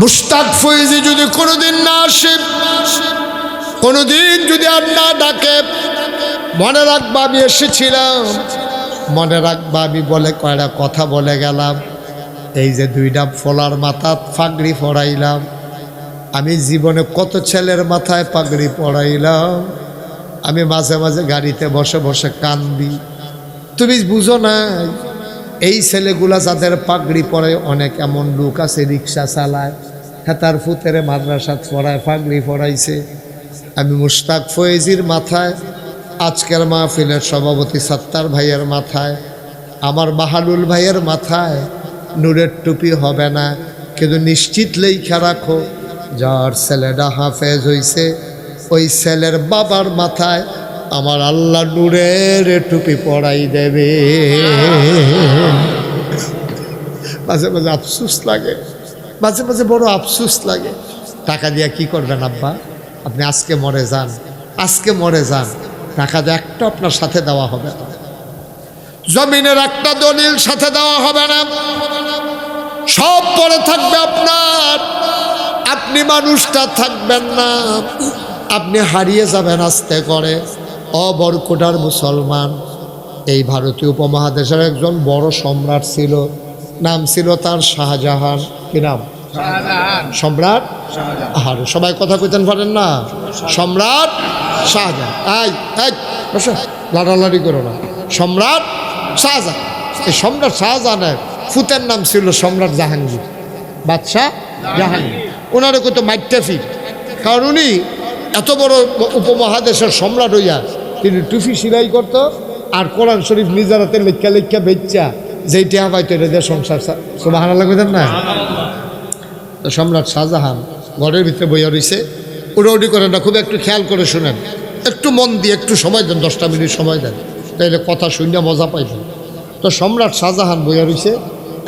মুস্তাক ফয়েজি যদি কোনোদিন না আসে, কোনোদিন যদি আর না ডাকে, মনে রাখবা আমি এসেছিলাম। মনে রাখবা আমি বলে কয়টা কথা বলে গেলাম। এই যে দুইটা ফলার মাথা ফাগড়ি পড়াইলাম আমি জীবনে কত ছেলের মাথায় পাগড়ি পড়াইলাম আমি মাঝে মাঝে গাড়িতে বসে বসে কান্দি। তুমি বুঝো না এই ছেলেগুলা যাদের পাগড়ি পরে, অনেক এমন লোক আছে, রিক্সা চালায়, হেতার ফুতেরে মাদ্রাসাত পড়ায়, পাগড়ি পড়াইছে। আমি মুশতাক ফয়েজির মাথায়, আজকের মাহফিলের সভাপতি সত্তার ভাইয়ের মাথায়, আমার মাহালুল ভাইয়ের মাথায়, নূরের টুপি হবে না, কিন্তু নিশ্চিত লেখা রাখো, যার ছেলেটা হাফেজ হইছে, ওই ছেলের বাবার মাথায় আমার আল্লাহ নূরের টুপি পড়াই দেবে। মাঝে মাঝে আফসুস লাগে। মাঝে মাঝে বড় আফসুস লাগে। টাকা দিয়ে কি করবেন আব্বা? আপনি আজকে মরে যান, আজকে মরে যান। টাকা দিয়ে একটা আপনার সাথে দেওয়া হবে না। জমিনের একটা দলিল সাথে দেওয়া হবে না। সব পরে থাকবে আপনার। আপনি মানুষটা থাকবেন না। আপনি হারিয়ে যাবেন আস্তে করে। অবরকোটার মুসলমান। এই ভারতীয় উপমহাদেশের একজন বড় সম্রাট ছিল নাম ছিল তার শাহজাহান। কি নাম? সম্রাট? আর সবাই কথা কইতেন পারেন না? সম্রাট? শাহজাহান। আই আই বসো। লাড়ালাড়ি করো না। সম্রাট? শাহজাহান। এই সম্রাট শাহজাহানের ফুতের নাম ছিল সম্রাট জাহাঙ্গীর। বাদশাহ জাহাঙ্গীর। ওনারে কত মাইটাফির কারণ উনি এত বড় উপমহাদেশের সম্রাট হইয়া তিনি টুফি সিলাই করত আর কোরআন শরীফ নিজের হাতে লেখা লেখা বেচ্চা যেইটা হয়তো এটা দিয়ে সংসার সুবাহ লাগবেন না? তো সম্রাট শাহজাহান ঘরের ভিতরে বইয়া রয়েছে উড়াউড়ি করেন না, খুব একটু খেয়াল করে শুনেন। একটু মন দিয়ে একটু সময় দেন, দশটা মিনিট সময় দেন। তাইলে কথা শুনে মজা পাইবেন তো সম্রাট শাহজাহান বইয়া রয়েছে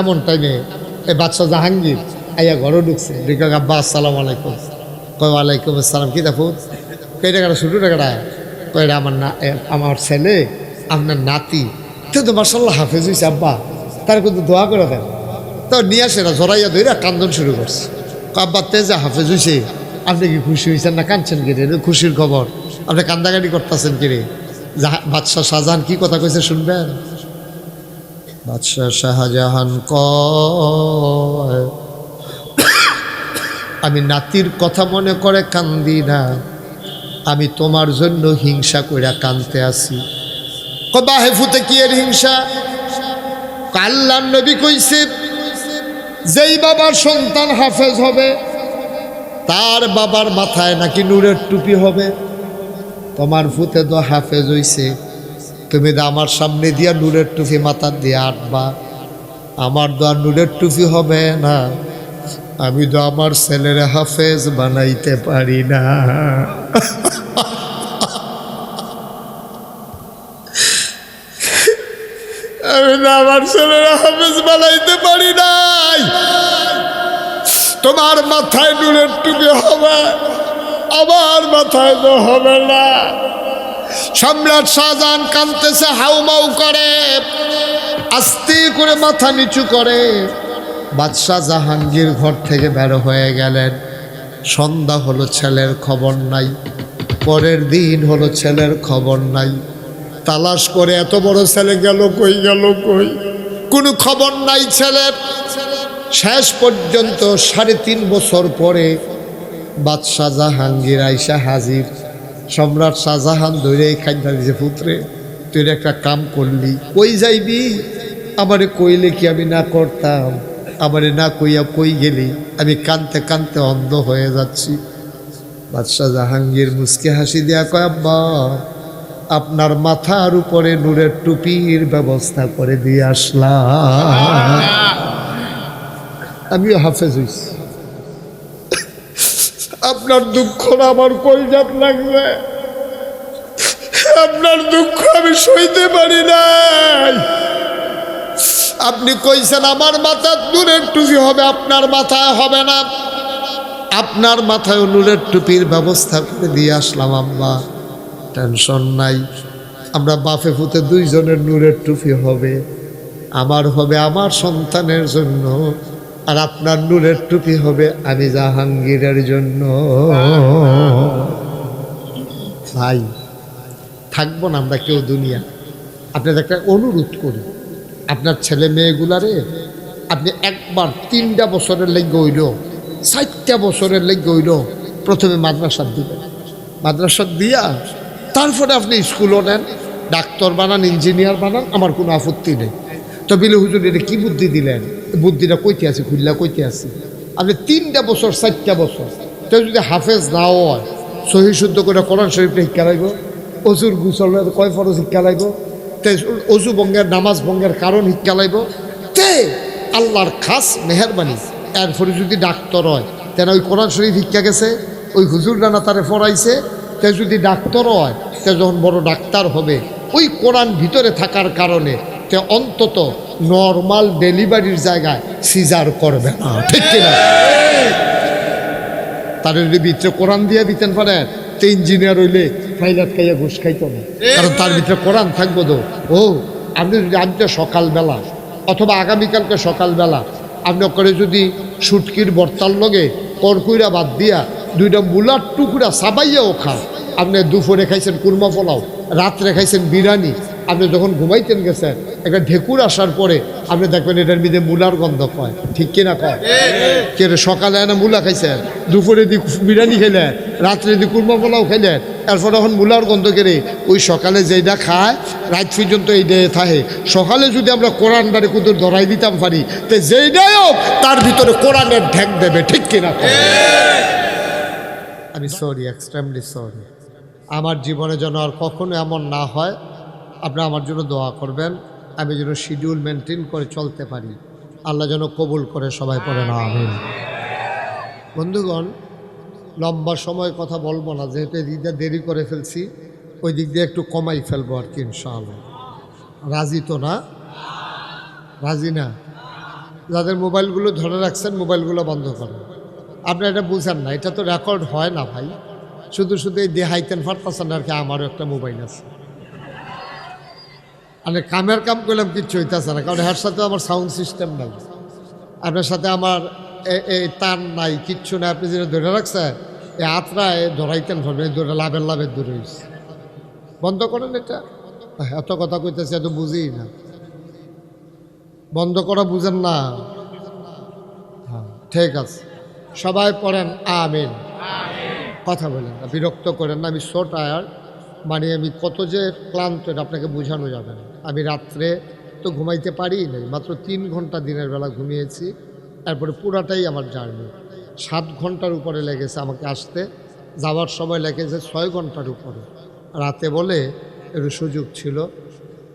এমন টাইমে এই বাচ্চা জাহাঙ্গীর আইয়া ঘরে ঢুকছে। ঢুকে আব্বা, আসসালাম আলাইকুম। কয়, ওয়ালাইকুম আসসালাম, কি দেখো? কই টাকাটা শুরু টাকাটা এটা আমার না আমার ছেলে, আপনার নাতি, তো তো মার্শাল্লাহ হাফেজ হয়েছে আব্বা। তার কিন্তু দোয়া করে দেন। তো নিয়ে আসে না, জড়াইয়া ধরে কান্দন শুরু করছে। আব্বা তেজা হাফেজ হয়েছে আপনি কি খুশি হয়েছেন না কাঁদছেন কি রে খুশির খবর। আপনি কান্দাকাটি করতেছেন কি রে জাহা- বাদশাহ শাহজাহান কি কথা কইছে শুনবেন? বাদশাহ শাহজাহান ক আমি নাতির কথা মনে করে কান্দি না। আমি তোমার জন্য হিংসা কইরা কানতে আসি কবা হেফুতে কি এর হিংসা আল্লাহ নবী কইছে, যেই বাবার সন্তান হাফেজ হবে, তার বাবার মাথায় নাকি নূরের টুপি হবে। তোমার ফুতে তো হাফেজ হইছে, তুমি তো আমার সামনে দিয়া নূরের টুপি মাথার দিয়ে আটবা। আমার তো আর নূরের টুপি হবে না। আমি তো আমার ছেলের হাফেজ বানাইতে পারি না। আমি তো আমার ছেলের হাফেজ বানাইতে পারি নাই। তোমার মাথায় নূরের টুপি হবে, আমার মাথায় তো হবে না। সম্রাট শাহজাহান কানতেছে হাউমাউ করে, আস্তে করে মাথা নিচু করে। বাদশাহ জাহাঙ্গীর ঘর থেকে বের হয়ে গেলেন। সন্ধ্যা হলো ছেলের খবর নাই, পরের দিন হলো ছেলের খবর নাই। তালাশ করে এত বড় ছেলে গেল কই গেল কই? কোনো খবর নাই ছেলের। শেষ পর্যন্ত সাড়ে তিন বছর পরে বাদশাহ জাহাঙ্গীর আইসা হাজির। সম্রাট শাহজাহান ধরে খাইনা দিছে পুত্রে, তুই একটা কাম করলি, কই যাইবি? আমারে কইলে কি আমি না করতাম? আমারে না কইয়া কই গেলি, আমি কানতে কানতে অন্ধ হয়ে যাচ্ছি। বাদশাহ জাহাঙ্গীর মুসকে হাসি দেয়া কয়, আব্বা, আপনার মাথার উপরে নূরের টুপির ব্যবস্থা করে দিয়ে আসলাম। আমিও হাফেজ হইছি। আপনার দুঃখ আমার কলজাত লাগবে। আপনার দুঃখ আমি সইতে পারি নাই। আপনি কইছেন, আমার মাথার নূরের টুপি হবে, আপনার মাথায় হবে না। আপনার মাথায় নূরের টুপির ব্যবস্থা করে দিয়ে আসলাম, আম্মা, টেনশন নাই। আমরা বাফে ফুতে দুইজনের নূরের টুপি হবে। আমার হবে আমার সন্তানের জন্য, আর আপনার নূরের টুপি হবে আমি জাহাঙ্গীরের জন্য। ভাই, থাকব না আমরা কেউ দুনিয়া। আপনাদের একটা অনুরোধ করি। আপনার ছেলে মেয়েগুলারে আপনি একবার তিনটা বছরের লেগে হইল, চারটা বছরের লেগে হইল, প্রথমে মাদ্রাসার দিবেন মাদ্রাসার দিয়া তারপরে আপনি স্কুলও নেন, ডাক্তার বানান, ইঞ্জিনিয়ার বানান, আমার কোনো আপত্তি নেই। তো বিলে হুজুর এটা কী বুদ্ধি দিলেন? বুদ্ধিটা কইতে আছে খুললা কইতে আছে। আপনি তিনটা বছর, চারটা বছর তো যদি হাফেজ নাও হয়, সহি শুদ্ধ করে কোরআন শরীফটা শিক্ষা লাগব অজুর গুসলের কয় ফরজ শিক্ষা লাগব তে অজু বঙ্গের নামাজ ভঙ্গের কারণ শিক্ষা লাগব তে আল্লাহর খাস মেহরবানি। এরপরে যদি ডাক্তার হয়, তেন ওই কোরআন শরীফ শিক্ষা গেছে, ওই হুজুর রানা তারে পড়াইছে, তে যদি ডাক্তার হয়, তে যখন বড় ডাক্তার হবে, ওই কোরআন ভিতরে থাকার কারণে তে অন্তত নর্মাল ডেলিভারির জায়গায় সিজার করবে না। ঠিক কিনা? তার যদি ভিতরে কোরআন দিয়ে দিতেন পারেন। তো ইঞ্জিনিয়ার হইলে ফাইলাত খাইয়া ঘুষ খাইতো না। কারণ তার ভিতরে কোরআন থাকব তো। ও আপনি যদি আজকে সকালবেলা অথবা আগামীকালকে সকালবেলা আপনি করে যদি সুটকির বর্তার লগে করকুইরা বাদ দিয়া দুইটা মুলার টুকরা সাবাইয়াও খা আপনি দুপুরে খাইছেন কুরমা পোলাও রাত্রে খাইছেন বিরিয়ানি। আপনি যখন ঘুমাইতেন গেছেন একটা ঢেকুর আসার পরে আপনি দেখবেন এটার মধ্যে মূলার গন্ধ পায় ঠিক কিনা কয়? কে সকালে এনে মূলা খাইছেন দুপুরে দি বিরিয়ানি খেলেন রাত্রে দি কুরমা পোলাও খেলেন এরপর এখন মূলার গন্ধ কেড়ে ওই সকালে যেটা খায়, রাত পর্যন্ত এই ডে থাকে। সকালে যদি আমরা কোরআন ডারে কুতুর ধরাই দিতাম পারি, তো যেইটাই হোক, তার ভিতরে কোরআনের ঢেক দেবে, ঠিক কিনা? আমি সরি এক্সট্রিমলি সরি আমার জীবনে যেন আর কখনো এমন না হয়, আপনি আমার জন্য দোয়া করবেন। আমি যেন শিডিউল মেনটেন করে চলতে পারি। আল্লাহ যেন কবুল করে সবাই পড়ে না, আমিন। বন্ধুগণ, লম্বা সময় কথা বলব না, যেহেতু এদিক দিয়ে দেরি করে ফেলছি, ওই দিক দিয়ে একটু কমাই ফেলব আর কি, ইনশাআল্লাহ। রাজি তো না? রাজি না? যাদের মোবাইলগুলো ধরে রাখছেন, মোবাইলগুলো বন্ধ করেন আপনি এটা বুঝেন না, এটা তো রেকর্ড হয় না ভাই। শুধু শুধু এই দেহাইতেন ফারতাছেন আর কি, আমারও একটা মোবাইল আছে। মানে কামের কাম করলাম কিচ্ছু হইতেছে না কারণ এর সাথে আমার সাউন্ড সিস্টেম নাই। আপনার সাথে আমার এ- এই তার নাই কিচ্ছু নাই। আপনি যেটা ধরে রাখছেন এই আত্রায় ধরাইতেন ধরবেন এই ধরে লাভের লাভের দূরে হয়েছে বন্ধ করেন এটা। এত কথা কইতেছে এত বুঝি না। বন্ধ করা বুঝেন না। হ্যাঁ ঠিক আছে। সবাই পড়েন আমিন। কথা বলেন না বিরক্ত করেন না আমি শো টায়ার মানে আমি কত যে ক্লান্ত, এটা আপনাকে বোঝানো যাবে না। আমি রাত্রে তো ঘুমাইতে পারি নাই, মাত্র তিন ঘণ্টা দিনের বেলা ঘুমিয়েছি, তারপরে পুরাটাই আমার জার্নি। সাত ঘণ্টার উপরে লেগেছে আমাকে আসতে, যাওয়ার সময় লেগেছে ছয় ঘণ্টার উপরে। রাতে বলে এর সুযোগ ছিল,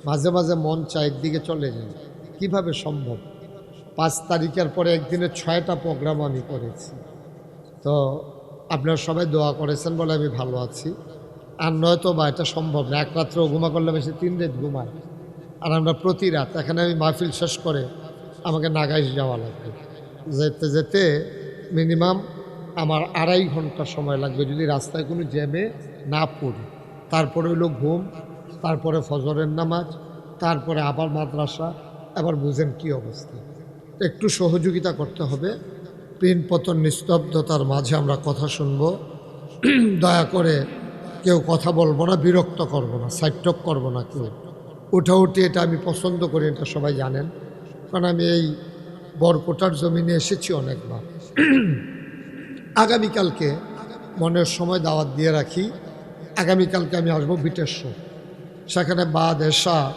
মাঝে মাঝে মন চায় একদিকে চলে যাই। কীভাবে সম্ভব? পাঁচ তারিখের পরে একদিনে ছয়টা প্রোগ্রাম আমি করেছি। তো আপনারা সবাই দোয়া করেছেন বলে আমি ভালো আছি। আর নয়তো বা এটা সম্ভব না। এক ঘুমা করলে বেশি তিন রাত ঘুমায়। আর আমরা প্রতি রাত, এখানে আমি মাহফিল শেষ করে আমাকে নাগাইশ যাওয়া লাগবে। যেতে যেতে মিনিমাম আমার আড়াই ঘণ্টা সময় লাগবে যদি রাস্তায় কোনো জ্যামে না পড়ি। তারপরে হইল ঘুম, তারপরে ফজরের নামাজ, তারপরে আবার মাদ্রাসা আবার বুঝেন কি অবস্থা। একটু সহযোগিতা করতে হবে। প্রিন পতন, নিস্তব্ধতার মাঝে আমরা কথা শুনব। দয়া করে কেউ কথা বলব না, বিরক্ত করব না সাইটক করব না কেউ। উঠা উঠে এটা আমি পছন্দ করি, এটা সবাই জানেন। কারণ আমি এই বরকোটার জমিনে এসেছি অনেকবার। আগামীকালকে মনের সময় দাওয়াত দিয়ে রাখি। আগামীকালকে আমি আসব বিটেশ্বর। সেখানে বাদ এসা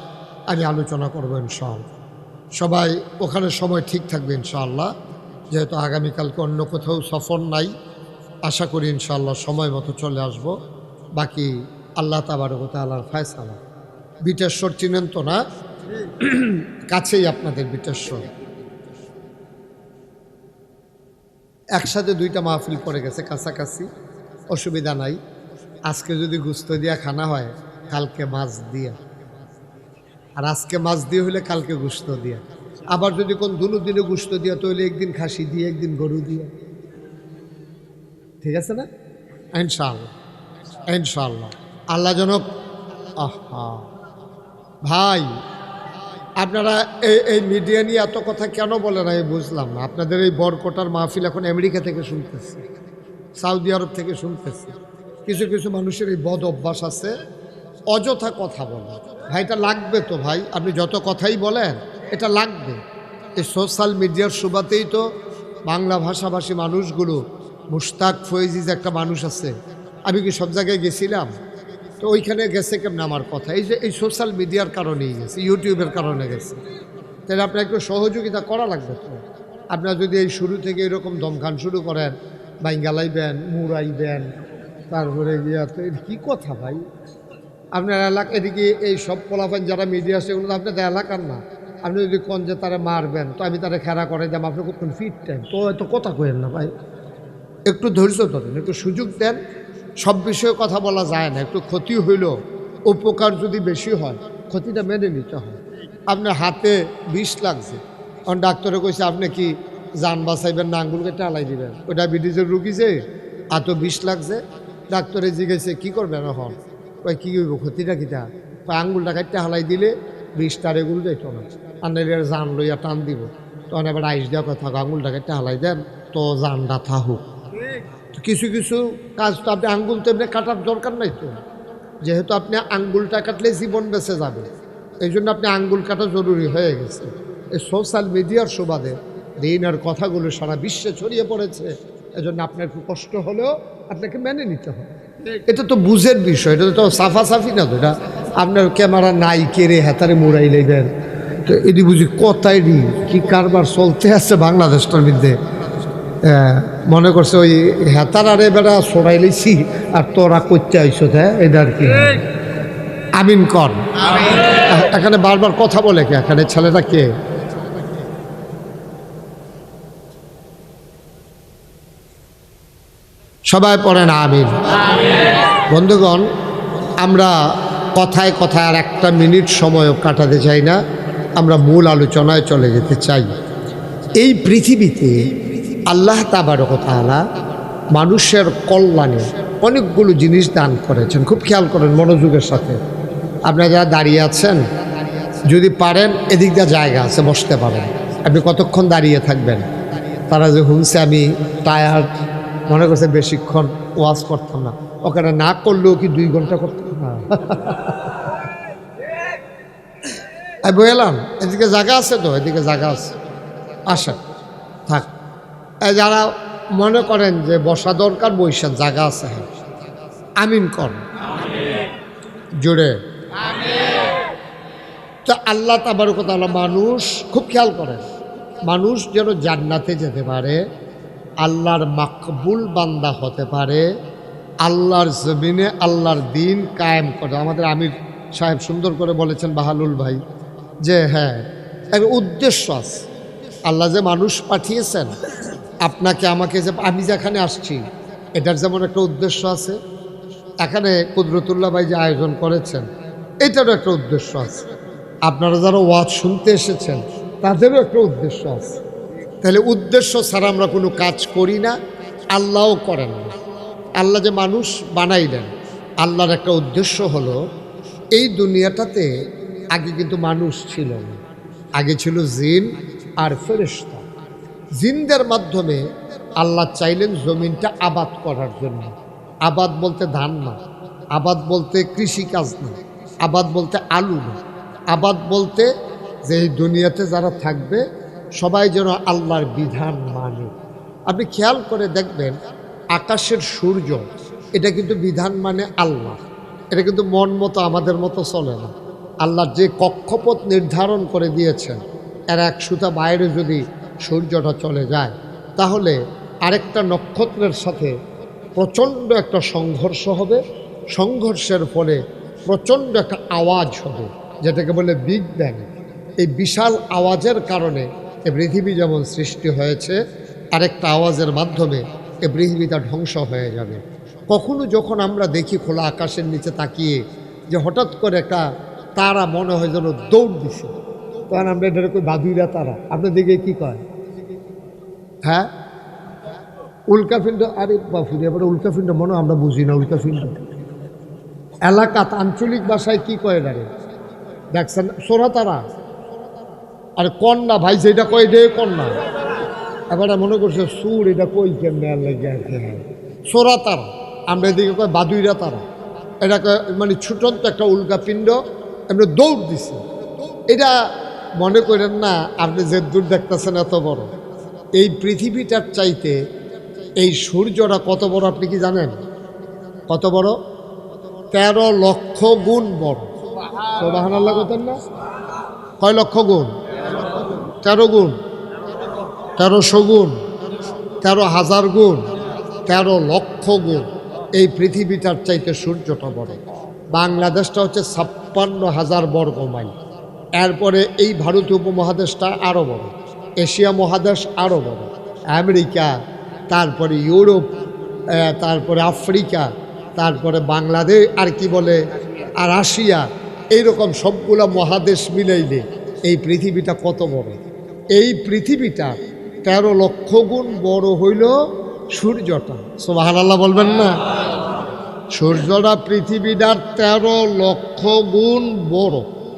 আমি আলোচনা করব ইনশাআল্লাহ। সবাই ওখানে সময় ঠিক থাকবে ইনশাআল্লাহ। যেহেতু আগামীকালকে অন্য কোথাও সফর নাই, আশা করি ইনশাআল্লাহ সময় মতো চলে আসব। বাকি আল্লাহ তাবারকতা আল্লাহর ফায়সালা। বিটেশ্বর চিনেন তো না? কাছেই আপনাদের বিটেশ্বর। একসাথে দুইটা মাহফিল পড়ে গেছে, কাছাকাছি। অসুবিধা নাই। আজকে যদি গুস্ত দিয়া খানা হয়, কালকে মাছ দিয়া। আর আজকে মাছ দিয়ে হইলে কালকে গুস্ত দিয়া। আবার যদি কোন দুনো দিনে গুস্ত দিয়া, তাহলে একদিন খাসি দিয়ে, একদিন গরু দিয়ে। ঠিক আছে না? ইনশাআল্লাহ। ইনশাআল্লাহ। আল্লাহ জনক আহা। ভাই, আপনারা এই এই মিডিয়া নিয়ে এত কথা কেন বলেন আমি বুঝলাম না। আপনাদের এই বরকটার মাহফিল এখন আমেরিকা থেকে শুনতেছি সৌদি আরব থেকে শুনতেছি। কিছু কিছু মানুষের এই বদ অভ্যাস আছে, অযথা কথা বলে। ভাই, এটা লাগবে তো ভাই, আপনি যত কথাই বলেন, এটা লাগবে। এই সোশ্যাল মিডিয়ার সুবাতেই তো বাংলা ভাষাভাষী মানুষগুলো, মুশতাক ফয়েজিজ একটা মানুষ আছে আমি কি সব জায়গায় গেছিলাম? তো ওইখানে গেছে কেমন আমার কথা? এই যে এই সোশ্যাল মিডিয়ার কারণেই গেছে ইউটিউবের কারণে গেছে। তাহলে আপনার একটু সহযোগিতা করা লাগবে তো? আপনার যদি এই শুরু থেকে এরকম দমখান শুরু করেন বাইঙ্গালাইবেন মুড়াইবেন তারপরে গিয়া কী কথা ভাই? আপনার এলাকা, এদিকে এই সব পোলাফান যারা মিডিয়া আছে, এগুলো তো আপনাদের এলাকার না। আপনি যদি কোন যে তারা মারবেন, তো আমি তারা খেলা করে যাম আপনি করতেন ফিট টাইম তো এত কথা কইেন না ভাই। একটু ধৈর্য ধরেন, একটু সুযোগ দেন। সব বিষয়ে কথা বলা যায় না, একটু ক্ষতি হইল উপকার যদি বেশি হয়, ক্ষতিটা মেনে নিতে হয়। আপনার হাতে বিষ লাগছে কারণ ডাক্তারে কইছে, আপনি কি যান বাঁচাইবেন না আঙ্গুল কেটে আলাই দিবেন? ওই ডায়াবেটিসের রুগী যে, এত বিষ লাগছে? ডাক্তারে জিজ্ঞেসে, কি করবেন এখন? ওই কী হইব, ক্ষতিটা কিটা আঙ্গুলটা কাটতে হালাই দিলে বিষটার এগুলো যাইত না নাইলে জান লইয়া টান দিব। তখন এবার আইস দেওয়া কথা, আঙ্গুলটা কাটতে হালাই দেন, তো জানটা থাকুক। তো কিছু কিছু কাজ তো আপনি আঙ্গুল তো এমনি কাটার দরকার নাই তো। যেহেতু আপনি আঙ্গুলটা কাটলে জীবন বেঁচে যাবে। এই জন্য আপনি আঙ্গুল কাটা জরুরি হয়ে গেছে। এই সোশ্যাল মিডিয়ার সুবাদে দিনের কথাগুলো সারা বিশ্বে ছড়িয়ে পড়েছে। এজন্য আপনার একটু কষ্ট হলেও আপনাকে মেনে নিতে হবে। এটা তো বুঝের বিষয়, এটা তো সাফাসাফি না তো, এটা আপনার ক্যামেরা নাই কেড়ে হাতারে মোড়াই লেবেন তো এটি বুঝি কথাই কি কারবার চলতে আছে বাংলাদেশটার মধ্যে। মনে করছে ওই হেতার আরে বেড়া সরাই লইছি আর তোরা করতে আইস হ্যাঁ? এটা আর কি। আমিন কর এখানে বারবার কথা বলে কে? এখানে ছেলেটা কে? সবাই পড়ে না আমিন। বন্ধুগণ আমরা কথায় কথায় আর একটা মিনিট সময়ও কাটাতে চাই না। আমরা মূল আলোচনায় চলে যেতে চাই। এই পৃথিবীতে আল্লাহ তাবারকতালা মানুষের কল্যাণে অনেকগুলো জিনিস দান করেছেন। খুব খেয়াল করেন মনোযোগের সাথে। আপনারা যারা দাঁড়িয়ে আছেন, যদি পারেন, এদিক দিয়ে জায়গা আছে, বসতে পারেন। আপনি কতক্ষণ দাঁড়িয়ে থাকবেন? তারা যে হুমছে আমি টায়ার মনে করছে বেশিক্ষণ ওয়াজ করতাম না। ওখানে না করলেও কি দুই ঘণ্টা করতাম না? আমি বললাম, এদিকে জায়গা আছে তো? এদিকে জায়গা আছে। আসেন, থাক। যারা মনে করেন যে বসা দরকার, বৈশাখ জায়গা আছে। আমিন কর। জুড়ে তো আল্লাহ তাবার কথা মানুষ খুব খেয়াল করেন, মানুষ যেন জান্নাতে যেতে পারে, আল্লাহর মাকবুল বান্দা হতে পারে, আল্লাহর জমিনে আল্লাহর দিন কায়েম করে। আমাদের আমির সাহেব সুন্দর করে বলেছেন বাহালুল ভাই যে হ্যাঁ একটা উদ্দেশ্য আছে। আল্লাহ যে মানুষ পাঠিয়েছেন আপনাকে আমাকে যে আমি যেখানে আসছি, এটার যেমন একটা উদ্দেশ্য আছে, এখানে কুদরতুল্লাহ ভাই যে আয়োজন করেছেন, এটারও একটা উদ্দেশ্য আছে। আপনারা যারা ওয়াজ শুনতে এসেছেন, তাদেরও একটা উদ্দেশ্য আছে। তাহলে উদ্দেশ্য ছাড়া আমরা কোনো কাজ করি না, আল্লাহও করেন না। আল্লাহ যে মানুষ বানাইলেন, আল্লাহর একটা উদ্দেশ্য হলো, এই দুনিয়াটাতে আগে কিন্তু মানুষ ছিল না। আগে ছিল জিন আর ফেরেশতা। জিনদের মাধ্যমে আল্লাহ চাইলেন জমিনটা আবাদ করার জন্য। আবাদ বলতে ধান না, আবাদ বলতে কৃষিকাজ না, আবাদ বলতে আলু না। আবাদ বলতে যে এই দুনিয়াতে যারা থাকবে, সবাই যেন আল্লাহর বিধান মানে। আপনি খেয়াল করে দেখবেন, আকাশের সূর্য, এটা কিন্তু বিধান মানে আল্লাহ। এটা কিন্তু মন মতো, আমাদের মতো চলে না। আল্লাহ যে কক্ষপথ নির্ধারণ করে দিয়েছেন, এর এক সুতা বাইরে যদি সূর্যটা চলে যায়, তাহলে আরেকটা নক্ষত্রের সাথে প্রচণ্ড একটা সংঘর্ষ হবে। সংঘর্ষের ফলে প্রচণ্ড একটা আওয়াজ হবে, যেটাকে বলে বিগ ব্যাং। এই বিশাল আওয়াজের কারণে এ পৃথিবী যেমন সৃষ্টি হয়েছে, আরেকটা আওয়াজের মাধ্যমে এ পৃথিবীটা ধ্বংস হয়ে যাবে। কখনো যখন আমরা দেখি খোলা আকাশের নিচে তাকিয়ে যে হঠাৎ করে একটা তারা মনে হয় যেন দৌড় দিছে, তখন আমরা এটা কই বাদুইরা তারা। আপনার দিকে কী কয়? হ্যাঁ? উল্কাপিণ্ড আরে বাপুরি এবার উল্কাপিণ্ড মনে আমরা বুঝি না উল্কাপিণ্ড এলাকাত আঞ্চলিক ভাষায় কি কয় দাঁড়ে দেখছেন সোরা তারা? আর কন্যা ভাই, যেটা কয় এটাই কন্যা এবারে মনে করছে, সুর এটা কই কেমনে আর সোরা তারা, আমরা এদিকে কয় বাদুইরা তারা। এটা মানে ছুটন্ত একটা উল্কা পিণ্ড আমরা দৌড় দিছি। এটা মনে করেন না, আপনি যে দূর দেখতেছেন এত বড়। এই পৃথিবীটার চাইতে এই সূর্যটা কত বড় আপনি কি জানেন? কত বড়? তেরো লক্ষ গুণ বড়। বাহান করতেন না? কয় লক্ষ গুণ? তেরো গুণ। তেরোশো গুণ। তেরো হাজার গুণ। তেরো লক্ষ গুণ। এই পৃথিবীটার চাইতে সূর্যটা বড়। বাংলাদেশটা হচ্ছে ছাপ্পান্ন হাজার বর্গ মাইল এরপরে এই ভারতীয় উপমহাদেশটা আরও বড়। এশিয়া মহাদেশ আরও বড়। আমেরিকা, তারপরে ইউরোপ তারপরে আফ্রিকা, তারপরে বাংলাদেশ, আর কি বলে, আর রাশিয়া, এইরকম সবগুলা মহাদেশ মিলাইলে এই পৃথিবীটা কত বড়। এই পৃথিবীটা তেরো লক্ষ গুণ বড় হইল সূর্যটা। সোবাহান আল্লাহ বলবেন না? সূর্যটা পৃথিবীটার তেরো লক্ষ গুণ বড়।